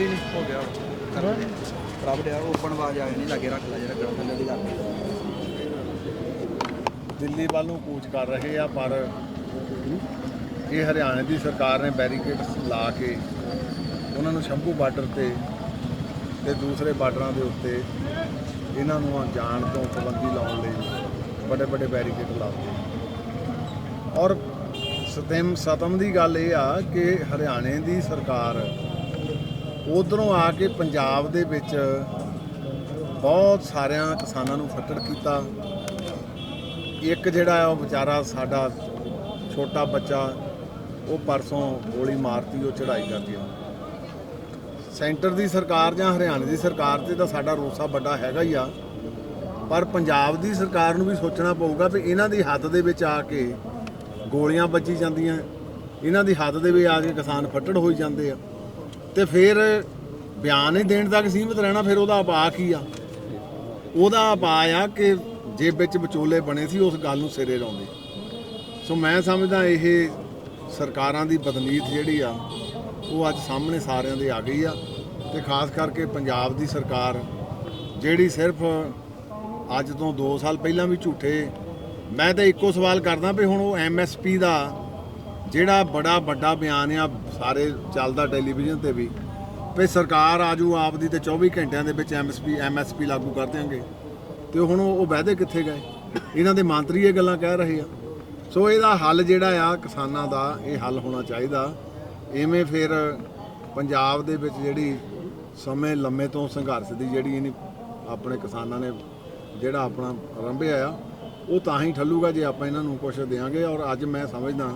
ਕੋਈ ਨਹੀਂ ਹੋ ਗਿਆ। ਕਰਵਾ ਰੱਬ ਦੇ ਓਪਨ ਆਵਾਜ਼ ਆ ਨਹੀਂ ਲੱਗੇ ਰੱਖ ਲੈ ਜਿਹੜਾ ਥੱਲੇ ਦੀ ਲੱਗ ਦਿੱਲੀ ਵੱਲ ਨੂੰ ਕੂਚ ਕਰ ਰਹੇ ਆ ਪਰ ਇਹ ਹਰਿਆਣੇ ਦੀ ਸਰਕਾਰ ਨੇ ਬੈਰੀਕੇਡਸ ਲਾ ਕੇ ਉਹਨਾਂ ਨੂੰ ਸ਼ੰਭੂ ਬਾਰਡਰ ਤੇ ਤੇ ਦੂਸਰੇ ਬਾਰਡਰਾਂ ਦੇ ਉੱਤੇ ਇਹਨਾਂ ਨੂੰ ਜਾਣ ਤੋਂ ਪਾਬੰਦੀ ਲਾਉਣ ਲਈ ਵੱਡੇ ਵੱਡੇ ਬੈਰੀਕੇਡ ਲਾ ਦਿੱਤੇ। ਔਰ ਸਤਮ ਸਤਮ ਦੀ ਗੱਲ ਇਹ ਆ ਕਿ ਹਰਿਆਣੇ ਦੀ ਸਰਕਾਰ ਉਧਰੋਂ ਆ ਕੇ ਪੰਜਾਬ ਦੇ ਵਿੱਚ ਬਹੁਤ ਸਾਰਿਆਂ ਕਿਸਾਨਾਂ ਨੂੰ ਫੱਟੜ ਕੀਤਾ। ਇੱਕ ਜਿਹੜਾ ਹੈ ਉਹ ਵਿਚਾਰਾ ਸਾਡਾ ਛੋਟਾ ਬੱਚਾ, ਉਹ ਪਰਸੋਂ ਗੋਲੀ ਮਾਰਤੀ, ਉਹ ਚੜਾਈ ਕਰਦੀ ਆ। ਸੈਂਟਰ ਦੀ ਸਰਕਾਰ ਜਾਂ ਹਰਿਆਣੇ ਦੀ ਸਰਕਾਰ ਤੇ ਤਾਂ ਸਾਡਾ ਰੋਸਾ ਵੱਡਾ ਹੈਗਾ ਹੀ ਆ। ਪਰ ਪੰਜਾਬ ਦੀ ਸਰਕਾਰ ਨੂੰ ਵੀ ਸੋਚਣਾ ਪਊਗਾ ਵੀ ਇਹਨਾਂ ਦੀ ਹੱਦ ਦੇ ਵਿੱਚ ਆ ਕੇ ਗੋਲੀਆਂ ਵੱਜੀ ਜਾਂਦੀਆਂ, ਇਹਨਾਂ ਦੀ ਹੱਦ ਦੇ ਵਿੱਚ ਆ ਕੇ ਕਿਸਾਨ ਫੱਟੜ ਹੋਈ ਜਾਂਦੇ ਆ। ਤੇ ਫਿਰ ਬਿਆਨ ਹੀ ਦੇਣ ਤੱਕ ਸੀਮਤ ਰਹਿਣਾ, ਫਿਰ ਉਹਦਾ ਆਪਾ ਕੀ ਆ? ਉਹਦਾ ਆਪਾ ਆ ਕਿ ਜੇ ਵਿੱਚ ਵਿਚੋਲੇ ਬਣੇ ਸੀ, ਉਸ ਗੱਲ ਨੂੰ ਸਿਰੇ ਲਾਉਂਦੇ। ਸੋ ਮੈਂ ਸਮਝਦਾ ਇਹ ਸਰਕਾਰਾਂ ਦੀ ਬਦਨੀਤ ਜਿਹੜੀ ਆ, ਉਹ ਅੱਜ ਸਾਹਮਣੇ ਸਾਰਿਆਂ ਦੇ ਆ ਗਈ ਆ। ਤੇ ਖਾਸ ਕਰਕੇ ਪੰਜਾਬ ਦੀ ਸਰਕਾਰ, ਜਿਹੜੀ ਸਿਰਫ ਅੱਜ ਤੋਂ 2 ਸਾਲ ਪਹਿਲਾਂ ਵੀ ਝੂਠੇ, ਮੈਂ ਤਾਂ ਇੱਕੋ ਸਵਾਲ ਕਰਦਾ ਵੀ ਹੁਣ ਉਹ ਐਮਐਸਪੀ ਦਾ ਜਿਹੜਾ ਬੜਾ ਵੱਡਾ ਬਿਆਨ ਆ ਸਾਰੇ ਚੱਲਦਾ ਟੈਲੀਵਿਜ਼ਨ ਤੇ ਵੀ ਵੀ ਸਰਕਾਰ ਆਜੂ ਆਪ ਦੀ ਤੇ 24 ਘੰਟਿਆਂ ਦੇ ਵਿੱਚ ਐਮਐਸਪੀ ਐਮਐਸਪੀ ਲਾਗੂ ਕਰ ਦੇਣਗੇ ਤੇ ਹੁਣ ਉਹ ਉਹ ਵਾਅਦੇ ਕਿੱਥੇ ਗਏ? ਇਹਨਾਂ ਦੇ ਮੰਤਰੀ ਇਹ ਗੱਲਾਂ ਕਹਿ ਰਹੇ ਆ। ਸੋ ਇਹਦਾ ਹੱਲ ਜਿਹੜਾ ਆ ਕਿਸਾਨਾਂ ਦਾ, ਇਹ ਹੱਲ ਹੋਣਾ ਚਾਹੀਦਾ। ਐਵੇਂ ਫਿਰ ਪੰਜਾਬ ਦੇ ਵਿੱਚ ਜਿਹੜੀ ਸਮੇਂ ਲੰਮੇ ਤੋਂ ਸੰਘਰਸ਼ ਦੀ ਜਿਹੜੀ ਇਹਨੇ ਆਪਣੇ ਕਿਸਾਨਾਂ ਨੇ ਜਿਹੜਾ ਆਪਣਾ ਆਰੰਭਿਆ ਆ, ਉਹ ਤਾਂ ਹੀ ਠੱਲੂਗਾ ਜੇ ਆਪਾਂ ਇਹਨਾਂ ਨੂੰ ਕੁਝ ਦੇਾਂਗੇ ਔਰ ਅੱਜ ਮੈਂ ਸਮਝਦਾ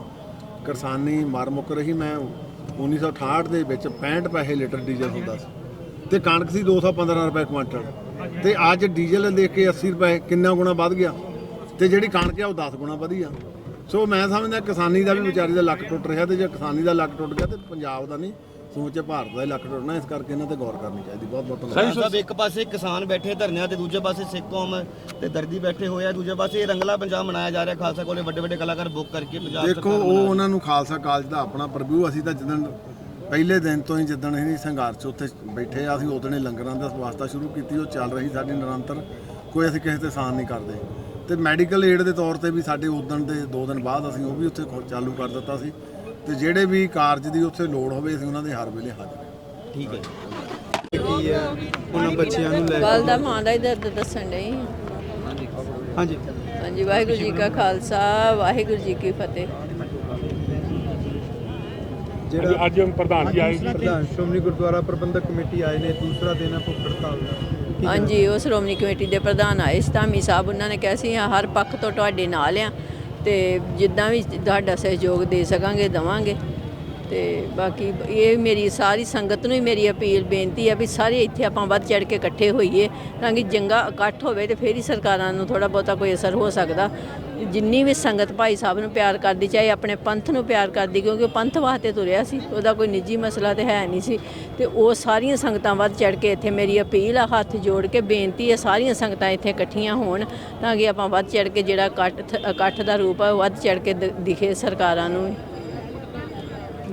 ਕਿਸਾਨੀ ਮਰ ਮੁੱਕ ਰਹੀ, ਮੈਂ 1968 ਦੇ ਵਿੱਚ 65 ਪੈਸੇ ਲੀਟਰ ਡੀਜ਼ਲ ਹੁੰਦਾ ਸੀ। ਤੇ ਕਣਕ ਸੀ 215 ਰੁਪਏ ਕੁਇੰਟਲ ਤੇ ਅੱਜ ਡੀਜ਼ਲ ਦੇਖ ਕੇ 80 ਰੁਪਏ ਕਿੰਨਾ ਗੁਣਾ ਵੱਧ ਗਿਆ। ਤੇ ਜਿਹੜੀ ਕਣਕ ਆ, ਉਹ 10 ਗੁਣਾ ਵਧੀ ਆ। ਸੋ ਮੈਂ ਸਮਝਦਾ ਕਿਸਾਨੀ ਦਾ ਵੀ ਵਿਚਾਰੀ ਦਾ ਲੱਕ ਟੁੱਟ ਰਿਹਾ ਤੇ ਜੇ ਕਿਸਾਨੀ ਦਾ ਲੱਕ ਟੁੱਟ ਗਿਆ ਤੇ ਪੰਜਾਬ ਦਾ ਨਹੀਂ। ਸਮੁੱਚੇ ਭਾਰਤ ਦਾ ਹੀ ਲੱਕ ਟੁੱਟਣਾ ਇਸ ਕਰਕੇ ਇਹਨਾਂ ਤੇ ਗੌਰ ਕਰਨੀ ਚਾਹੀਦੀ ਬਹੁਤ ਬਹੁਤ ਧੰਨਵਾਦ। ਸਾਹਿਬ ਇੱਕ ਪਾਸੇ ਕਿਸਾਨ ਬੈਠੇ ਧਰਨਿਆਂ ਤੇ ਦੂਜੇ ਪਾਸੇ ਸਿੱਖ ਕੌਮ ਤੇ ਦਰਦੀ ਬੈਠੇ ਹੋਏ ਆ ਦੂਜੇ ਪਾਸੇ ਇਹ ਰੰਗਲਾ ਪੰਜਾਬ ਮਨਾਇਆ ਜਾ ਰਿਹਾ ਖਾਲਸਾ ਕੋਲੇ ਵੱਡੇ ਵੱਡੇ ਕਲਾਕਾਰ ਬੁੱਕ ਕਰਕੇ ਪੰਜਾਬ ਦੇਖੋ ਉਹ ਉਹਨਾਂ ਨੂੰ ਖਾਲਸਾ ਕਾਲਜ ਦਾ ਆਪਣਾ ਪ੍ਰਭੂ ਅਸੀਂ ਤਾਂ ਜਦੋਂ ਪਹਿਲੇ ਦਿਨ ਤੋਂ ਹੀ ਜਦੋਂ ਅਸੀਂ ਸੰਘਰਸ਼ ਉੱਥੇ ਬੈਠੇ ਆ ਅਸੀਂ ਉਦੋਂ ਹੀ ਲੰਗਰਾਂ ਦਾ ਵਾਸਤਾ ਸ਼ੁਰੂ ਕੀਤੀ ਉਹ ਚੱਲ ਰਹੀ ਸਾਡੀ ਨਿਰੰਤਰ ਕੋਈ ਅਸੀਂ ਕਿਸੇ ਤੇ ਸਾਨ ਨਹੀਂ ਕਰਦੇ। ਤੇ ਮੈਡੀਕਲ ਏਡ ਦੇ ਤੌਰ ਤੇ ਵੀ ਸਾਡੇ ਉਦੋਂ ਦੇ 2 ਦਿਨ ਬਾਅਦ ਅਸੀਂ ਉਹ ਵੀ ਉੱਥੇ ਚਾਲੂ ਕਰ ਦਿੱਤਾ ਸੀ। ਤੇ ਜਿਹੜੇ ਵੀ ਕਾਰਜ ਦੀ ਉੱਥੇ ਲੋੜ ਹੋਵੇ ਅਸੀਂ ਉਹਨਾਂ ਦੇ ਹਰ ਵੇਲੇ ਹਾਜ਼ਰ ਹਾਂ। ਠੀਕ ਹੈ ਕੀ ਹੈ? ਉਹਨਾਂ ਬੱਚਿਆਂ ਨੂੰ ਲੈ ਕੱਲ ਦਾ ਮਾਂ ਦਾ ਹੀ ਦਰਦ ਦੱਸਣ ਡਈ ਹਾਂਜੀ। ਹਾਂਜੀ ਵਾਹਿਗੁਰੂ ਜੀ ਕਾ ਖਾਲਸਾ ਵਾਹਿਗੁਰੂ ਜੀ ਕੀ ਫਤਿਹ। ਜਿਹੜਾ ਅੱਜ ਪ੍ਰਧਾਨ ਜੀ ਆਏ ਸੀ ਪ੍ਰਧਾਨ ਸ਼੍ਰੋਮਣੀ ਗੁਰਦੁਆਰਾ ਪ੍ਰਬੰਧਕ ਕਮੇਟੀ ਆਏ ਨੇ ਦੂਸਰਾ ਦਿਨ ਹੈ ਭੁੱਖ ਹੜਤਾਲ ਦਾ। ਕੀ ਹਾਂਜੀ ਉਹ ਸ਼੍ਰੋਮਣੀ ਕਮੇਟੀ ਦੇ ਪ੍ਰਧਾਨ ਆਏ ਸੀ ਧਾਮੀ ਸਾਹਿਬ ਉਹਨਾਂ ਨੇ ਕਿਹਾ ਸੀ ਹਰ ਪੱਖ ਤੋਂ ਤੁਹਾਡੇ ਨਾਲ ਆ। ਤੇ ਜਿੱਦਾਂ ਵੀ ਤੁਹਾਡਾ ਸਹਿਯੋਗ ਦੇ ਸਕਾਂਗੇ ਦਵਾਂਗੇ। ਤੇ ਬਾਕੀ ਇਹ ਮੇਰੀ ਸਾਰੀ ਸੰਗਤ ਨੂੰ ਹੀ ਮੇਰੀ ਅਪੀਲ, ਬੇਨਤੀ ਹੈ ਵੀ ਸਾਰੇ ਇੱਥੇ ਆਪਾਂ ਵੱਧ ਚੜ ਕੇ ਇਕੱਠੇ ਹੋਈਏ ਤਾਂ ਕਿ ਜੰਗਾ ਇਕੱਠ ਹੋਵੇ ਤੇ ਫੇਰ ਹੀ ਸਰਕਾਰਾਂ ਨੂੰ ਥੋੜਾ ਬਹੁਤਾ ਕੋਈ ਅਸਰ ਹੋ ਸਕਦਾ ਜਿੰਨੀ ਵੀ ਸੰਗਤ ਭਾਈ ਸਾਹਿਬ ਨੂੰ ਪਿਆਰ ਕਰਦੀ, ਚਾਹੇ ਆਪਣੇ ਪੰਥ ਨੂੰ ਪਿਆਰ ਕਰਦੀ, ਕਿਉਂਕਿ ਉਹ ਪੰਥ ਵਾਸਤੇ ਤੁਰਿਆ ਸੀ, ਉਹਦਾ ਕੋਈ ਨਿੱਜੀ ਮਸਲਾ ਤੇ ਹੈ ਨਹੀਂ ਸੀ ਤੇ ਉਹ ਸਾਰੀਆਂ ਸੰਗਤਾਂ ਵੱਧ ਚੜ ਕੇ ਇੱਥੇ ਮੇਰੀ ਅਪੀਲ ਆ, ਹੱਥ ਜੋੜ ਕੇ ਬੇਨਤੀ ਹੈ ਸਾਰੀਆਂ ਸੰਗਤਾਂ ਇੱਥੇ ਇਕੱਠੀਆਂ ਹੋਣ ਤਾਂ ਕਿ ਆਪਾਂ ਵੱਧ ਚੜ ਕੇ ਜਿਹੜਾ ਇਕੱਠ ਇਕੱਠ ਦਾ ਰੂਪ ਹੈ ਉਹ ਵੱਧ ਚੜ ਕੇ ਦਿਖੇ ਸਰਕਾਰਾਂ ਨੂੰ ਵੀ।